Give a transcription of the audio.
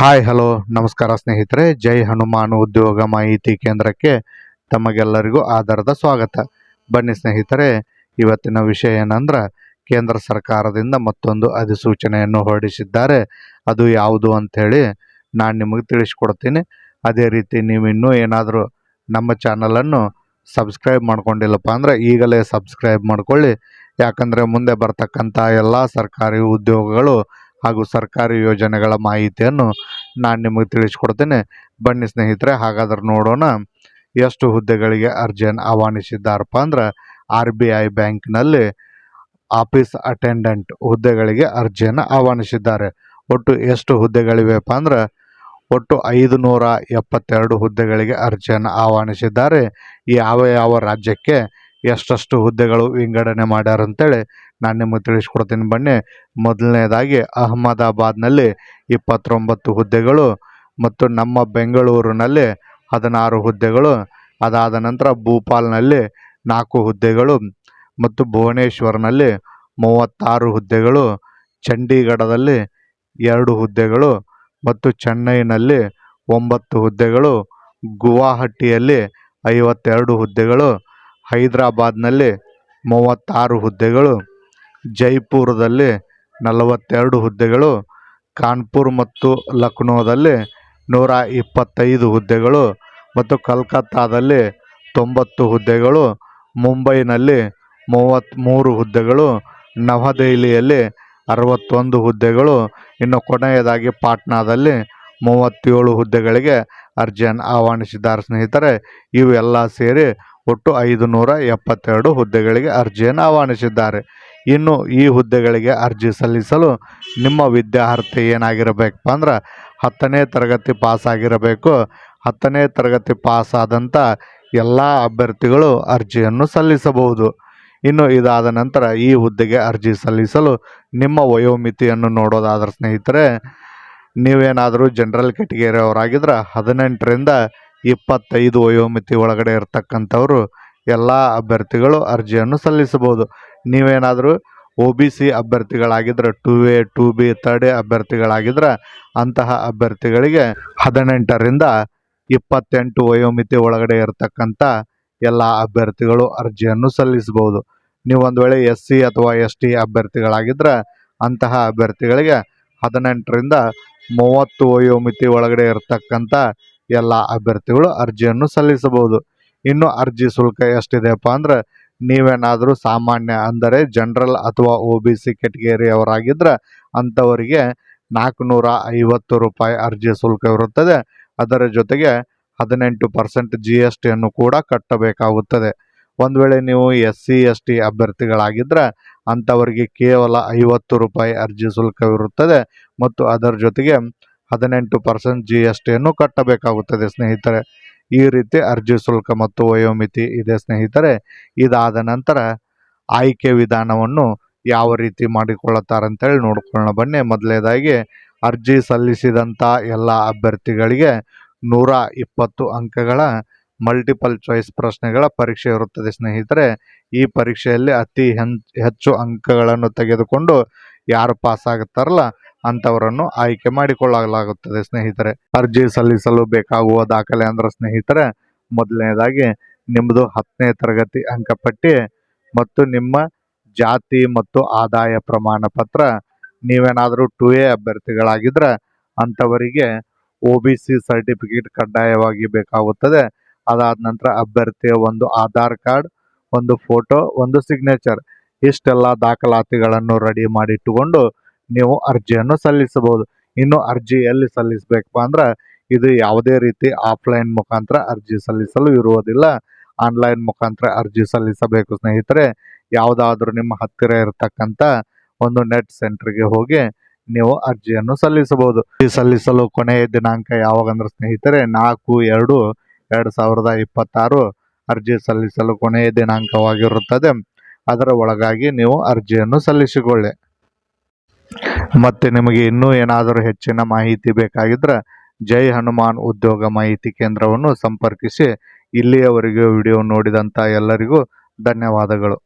Hi hello ನಮಸ್ಕಾರ ಸ್ನೇಹಿತರೆ. ಜೈ ಹನುಮಾನ್ ಉದ್ಯೋಗ ಮಾಹಿತಿ ಕೇಂದ್ರಕ್ಕೆ ತಮಗೆಲ್ಲರಿಗೂ ಆಧಾರದ ಸ್ವಾಗತ. ಬನ್ನಿ ಸ್ನೇಹಿತರೆ, ಇವತ್ತಿನ ವಿಷಯ ಏನಂದ್ರೆ, ಕೇಂದ್ರ ಸರ್ಕಾರದಿಂದ ಮತ್ತೊಂದು ಅಧಿಸೂಚನೆಯನ್ನು ಹೊರಡಿಸಿದ್ದಾರೆ. ಅದು ಯಾವುದು ಅಂಥೇಳಿ ನಾನು ನಿಮಗೆ ತಿಳಿಸ್ಕೊಡ್ತೀನಿ. ಅದೇ ರೀತಿ ನೀವು ಇನ್ನೂ ಏನಾದರೂ ನಮ್ಮ ಚಾನಲನ್ನು ಸಬ್ಸ್ಕ್ರೈಬ್ ಮಾಡ್ಕೊಂಡಿಲ್ಲಪ್ಪ ಅಂದ್ರೆ ಈಗಲೇ ಸಬ್ಸ್ಕ್ರೈಬ್ ಮಾಡ್ಕೊಳ್ಳಿ. ಯಾಕಂದರೆ ಮುಂದೆ ಬರ್ತಕ್ಕಂಥ ಎಲ್ಲ ಸರ್ಕಾರಿ ಉದ್ಯೋಗಗಳು ಹಾಗೂ ಸರ್ಕಾರಿ ಯೋಜನೆಗಳ ಮಾಹಿತಿಯನ್ನು ನಾನು ನಿಮಗೆ ತಿಳಿಸ್ಕೊಡ್ತೇನೆ. ಬನ್ನಿ ಸ್ನೇಹಿತರೆ, ಹಾಗಾದ್ರೆ ನೋಡೋಣ ಎಷ್ಟು ಹುದ್ದೆಗಳಿಗೆ ಅರ್ಜಿಯನ್ನು ಆಹ್ವಾನಿಸಿದ್ದಾರಪ್ಪ ಅಂದ್ರೆ ಆರ್ ಬಿ ಐ ಬ್ಯಾಂಕ್ನಲ್ಲಿ ಆಫೀಸ್ ಅಟೆಂಡೆಂಟ್ ಹುದ್ದೆಗಳಿಗೆ ಅರ್ಜಿಯನ್ನು ಆಹ್ವಾನಿಸಿದ್ದಾರೆ. ಒಟ್ಟು ಎಷ್ಟು ಹುದ್ದೆಗಳಿವೆಪ್ಪ ಅಂದ್ರೆ ಒಟ್ಟು ಐದು ನೂರ ಎಪ್ಪತ್ತೆರಡು ಹುದ್ದೆಗಳಿಗೆ ಅರ್ಜಿಯನ್ನು ಆಹ್ವಾನಿಸಿದ್ದಾರೆ. ಯಾವ ಯಾವ ರಾಜ್ಯಕ್ಕೆ ಎಷ್ಟೆಷ್ಟು ಹುದ್ದೆಗಳು ವಿಂಗಡಣೆ ಮಾಡ್ಯಾರ ಅಂತೇಳಿ ನಾನು ನಿಮಗೆ ತಿಳಿಸ್ಕೊಡ್ತೀನಿ ಬನ್ನಿ. ಮೊದಲನೇದಾಗಿ ಅಹಮದಾಬಾದ್ನಲ್ಲಿ ಇಪ್ಪತ್ತೊಂಬತ್ತು ಹುದ್ದೆಗಳು ಮತ್ತು ನಮ್ಮ ಬೆಂಗಳೂರಿನಲ್ಲಿ ಹದಿನಾರು ಹುದ್ದೆಗಳು, ಅದಾದ ನಂತರ ಭೂಪಾಲ್ನಲ್ಲಿ ನಾಲ್ಕು ಹುದ್ದೆಗಳು ಮತ್ತು ಭುವನೇಶ್ವರ್ನಲ್ಲಿ ಮೂವತ್ತಾರು ಹುದ್ದೆಗಳು, ಚಂಡೀಗಢದಲ್ಲಿ ಎರಡು ಹುದ್ದೆಗಳು ಮತ್ತು ಚೆನ್ನೈನಲ್ಲಿ ಒಂಬತ್ತು ಹುದ್ದೆಗಳು, ಗುವಾಹಟಿಯಲ್ಲಿ ಐವತ್ತೆರಡು ಹುದ್ದೆಗಳು ಹೈದರಾಬಾದ್ನಲ್ಲಿ ಮೂವತ್ತಾರು ಹುದ್ದೆಗಳು, ಜೈಪುರದಲ್ಲಿ ನಲವತ್ತೆರಡು ಹುದ್ದೆಗಳು, ಕಾನ್ಪುರ್ ಮತ್ತು ಲಕ್ನೋದಲ್ಲಿ ನೂರ ಇಪ್ಪತ್ತೈದು ಹುದ್ದೆಗಳು ಮತ್ತು ಕಲ್ಕತ್ತಾದಲ್ಲಿ ತೊಂಬತ್ತು ಹುದ್ದೆಗಳು, ಮುಂಬೈನಲ್ಲಿ ಮೂವತ್ತ್ಮೂರು ಹುದ್ದೆಗಳು, ನವದೆಹಲಿಯಲ್ಲಿ ಅರವತ್ತೊಂದು ಹುದ್ದೆಗಳು, ಇನ್ನು ಕೊನೆಯದಾಗಿ ಪಾಟ್ನಾದಲ್ಲಿ ಮೂವತ್ತೇಳು ಹುದ್ದೆಗಳಿಗೆ ಅರ್ಜಿಯನ್ನು ಆಹ್ವಾನಿಸಿದ್ದಾರೆ ಸ್ನೇಹಿತರೆ. ಇವೆಲ್ಲ ಸೇರಿ ಒಟ್ಟು ಐದು ನೂರ ಎಪ್ಪತ್ತೆರಡು ಹುದ್ದೆಗಳಿಗೆ ಅರ್ಜಿಯನ್ನು ಆಹ್ವಾನಿಸಿದ್ದಾರೆ. ಇನ್ನು ಈ ಹುದ್ದೆಗಳಿಗೆ ಅರ್ಜಿ ಸಲ್ಲಿಸಲು ನಿಮ್ಮ ವಿದ್ಯಾರ್ಹತೆ ಏನಾಗಿರಬೇಕಪ್ಪ ಅಂದ್ರೆ ಹತ್ತನೇ ತರಗತಿ ಪಾಸ್ ಆಗಿರಬೇಕು ಹತ್ತನೇ ತರಗತಿ ಪಾಸ್ ಆದಂಥ ಎಲ್ಲ ಅಭ್ಯರ್ಥಿಗಳು ಅರ್ಜಿಯನ್ನು ಸಲ್ಲಿಸಬಹುದು. ಇನ್ನು ಇದಾದ ನಂತರ ಈ ಹುದ್ದೆಗೆ ಅರ್ಜಿ ಸಲ್ಲಿಸಲು ನಿಮ್ಮ ವಯೋಮಿತಿಯನ್ನು ನೋಡೋದಾದ್ರೆ ಸ್ನೇಹಿತರೆ, ನೀವೇನಾದರೂ ಜನರಲ್ ಕೆಟಗರಿ ಅವರಾಗಿದ್ರೆ ಹದಿನೆಂಟರಿಂದ ಇಪ್ಪತ್ತೈದು ವಯೋಮಿತಿ ಒಳಗಡೆ ಇರತಕ್ಕಂಥವ್ರು ಎಲ್ಲ ಅಭ್ಯರ್ಥಿಗಳು ಅರ್ಜಿಯನ್ನು ಸಲ್ಲಿಸಬಹುದು. ನೀವೇನಾದರೂ O B C ಅಭ್ಯರ್ಥಿಗಳಾಗಿದ್ದರೆ two A, two B third A ಅಭ್ಯರ್ಥಿಗಳಾಗಿದ್ರೆ ಅಂತಹ ಅಭ್ಯರ್ಥಿಗಳಿಗೆ ಹದಿನೆಂಟರಿಂದ ಇಪ್ಪತ್ತೆಂಟು ವಯೋಮಿತಿ ಒಳಗಡೆ ಇರತಕ್ಕಂಥ ಎಲ್ಲ ಅಭ್ಯರ್ಥಿಗಳು ಅರ್ಜಿಯನ್ನು ಸಲ್ಲಿಸಬಹುದು. ನೀವು ಒಂದು ವೇಳೆ ಎಸ್ ಸಿ ಅಥವಾ ಎಸ್ ಟಿ ಅಭ್ಯರ್ಥಿಗಳಾಗಿದ್ದರೆ ಅಂತಹ ಅಭ್ಯರ್ಥಿಗಳಿಗೆ ಹದಿನೆಂಟರಿಂದ ಮೂವತ್ತು ವಯೋಮಿತಿ ಒಳಗಡೆ ಇರತಕ್ಕಂಥ ಎಲ್ಲ ಅಭ್ಯರ್ಥಿಗಳು ಅರ್ಜಿಯನ್ನು ಸಲ್ಲಿಸಬಹುದು. ಇನ್ನು ಅರ್ಜಿ ಶುಲ್ಕ ಎಷ್ಟಿದೆಯಪ್ಪ ಅಂದ್ರೆ, ನೀವೇನಾದರೂ ಸಾಮಾನ್ಯ ಅಂದರೆ ಜನರಲ್ ಅಥವಾ ಒ ಬಿ ಸಿ ಕೆಟಗರಿಯವರಾಗಿದ್ದರೆ ಅಂಥವರಿಗೆ ನಾಲ್ಕುನೂರ ಐವತ್ತು ರೂಪಾಯಿ ಅರ್ಜಿ ಶುಲ್ಕ ಇರುತ್ತದೆ. ಅದರ ಜೊತೆಗೆ ಹದಿನೆಂಟು ಪರ್ಸೆಂಟ್ ಜಿ ಎಸ್ ಟಿಯನ್ನು ಕೂಡ ಕಟ್ಟಬೇಕಾಗುತ್ತದೆ. ಒಂದು ವೇಳೆ ನೀವು ಎಸ್ ಸಿ, ಎಸ್ ಟಿ ಅಭ್ಯರ್ಥಿಗಳಾಗಿದ್ದರೆ ಅಂಥವರಿಗೆ ಕೇವಲ ಐವತ್ತು ರೂಪಾಯಿ ಅರ್ಜಿ ಶುಲ್ಕವಿರುತ್ತದೆ. ಮತ್ತು ಅದರ ಜೊತೆಗೆ ಹದಿನೆಂಟು ಪರ್ಸೆಂಟ್ ಜಿ ಎಸ್ ಟಿಯನ್ನು ಕಟ್ಟಬೇಕಾಗುತ್ತದೆ. ಸ್ನೇಹಿತರೆ, ಈ ರೀತಿ ಅರ್ಜಿ ಶುಲ್ಕ ಮತ್ತು ವಯೋಮಿತಿ ಇದೆ ಸ್ನೇಹಿತರೆ. ಇದಾದ ನಂತರ ಆಯ್ಕೆ ವಿಧಾನವನ್ನು ಯಾವ ರೀತಿ ಮಾಡಿಕೊಳ್ಳುತ್ತಾರೆ ಅಂತೇಳಿ ನೋಡ್ಕೊಳ್ಳೋಣ. ಬನ್ನಿ, ಮೊದಲನೇದಾಗಿ ಅರ್ಜಿ ಸಲ್ಲಿಸಿದಂಥ ಎಲ್ಲ ಅಭ್ಯರ್ಥಿಗಳಿಗೆ ನೂರ ಇಪ್ಪತ್ತು ಅಂಕಗಳ ಮಲ್ಟಿಪಲ್ ಚಾಯ್ಸ್ ಪ್ರಶ್ನೆಗಳ ಪರೀಕ್ಷೆ ಇರುತ್ತದೆ ಸ್ನೇಹಿತರೆ. ಈ ಪರೀಕ್ಷೆಯಲ್ಲಿ ಅತಿ ಹೆಚ್ಚು ಅಂಕಗಳನ್ನು ತೆಗೆದುಕೊಂಡು ಯಾರು ಪಾಸ್ ಆಗುತ್ತಾರಲ್ಲ ಅಂಥವರನ್ನು ಆಯ್ಕೆ ಮಾಡಿಕೊಳ್ಳಲಾಗುತ್ತದೆ. ಸ್ನೇಹಿತರೆ, ಅರ್ಜಿ ಸಲ್ಲಿಸಲು ಬೇಕಾಗುವ ದಾಖಲೆ ಅಂದ್ರೆ ಸ್ನೇಹಿತರೆ, ಮೊದಲನೇದಾಗಿ ನಿಮ್ಮದು ಹತ್ತನೇ ತರಗತಿ ಅಂಕಪಟ್ಟಿ ಮತ್ತು ನಿಮ್ಮ ಜಾತಿ ಮತ್ತು ಆದಾಯ ಪ್ರಮಾಣ ಪತ್ರ. ನೀವೇನಾದರೂ ಟು ಎ ಅಭ್ಯರ್ಥಿಗಳಾಗಿದ್ದರೆ ಅಂಥವರಿಗೆ ಒ ಬಿ ಸಿ ಸರ್ಟಿಫಿಕೇಟ್ ಕಡ್ಡಾಯವಾಗಿ ಬೇಕಾಗುತ್ತದೆ. ಅದಾದ ನಂತರ ಅಭ್ಯರ್ಥಿಯ ಒಂದು ಆಧಾರ್ ಕಾರ್ಡ್, ಒಂದು ಫೋಟೋ, ಒಂದು ಸಿಗ್ನೇಚರ್. ಇಷ್ಟೆಲ್ಲ ದಾಖಲಾತಿಗಳನ್ನು ರೆಡಿ ಮಾಡಿಟ್ಟುಕೊಂಡು ನೀವು ಅರ್ಜಿಯನ್ನು ಸಲ್ಲಿಸಬಹುದು. ಇನ್ನು ಅರ್ಜಿ ಎಲ್ಲಿ ಸಲ್ಲಿಸಬೇಕಪ್ಪ ಅಂದ್ರೆ ಇದು ಯಾವುದೇ ರೀತಿ ಆಫ್ಲೈನ್ ಮುಖಾಂತರ ಅರ್ಜಿ ಸಲ್ಲಿಸಲು ಇರುವುದಿಲ್ಲ. ಆನ್ಲೈನ್ ಮುಖಾಂತರ ಅರ್ಜಿ ಸಲ್ಲಿಸಬೇಕು ಸ್ನೇಹಿತರೆ. ಯಾವುದಾದ್ರೂ ನಿಮ್ಮ ಹತ್ತಿರ ಇರತಕ್ಕಂಥ ಒಂದು ನೆಟ್ ಸೆಂಟರ್ಗೆ ಹೋಗಿ ನೀವು ಅರ್ಜಿಯನ್ನು ಸಲ್ಲಿಸಬಹುದು. ಸಲ್ಲಿಸಲು ಕೊನೆಯ ದಿನಾಂಕ ಯಾವಾಗಂದ್ರೆ ಸ್ನೇಹಿತರೆ, ನಾಲ್ಕು ಎರಡು ಎರಡು ಸಾವಿರದ ಇಪ್ಪತ್ತಾರು ಅರ್ಜಿ ಸಲ್ಲಿಸಲು ಕೊನೆಯ ದಿನಾಂಕವಾಗಿರುತ್ತದೆ. ಅದರ ಒಳಗಾಗಿ ನೀವು ಅರ್ಜಿಯನ್ನು ಸಲ್ಲಿಸಿಕೊಳ್ಳಿ. ಮತ್ತೆ ನಿಮಗೆ ಇನ್ನೂ ಏನಾದರೂ ಹೆಚ್ಚಿನ ಮಾಹಿತಿ ಬೇಕಾಗಿದ್ರೆ ಜೈ ಹನುಮಾನ್ ಉದ್ಯೋಗ ಮಾಹಿತಿ ಕೇಂದ್ರವನ್ನು ಸಂಪರ್ಕಿಸಿ ಇಲ್ಲಿಯವರೆಗೂ ವಿಡಿಯೋ ನೋಡಿದಂಥ ಎಲ್ಲರಿಗೂ ಧನ್ಯವಾದಗಳು.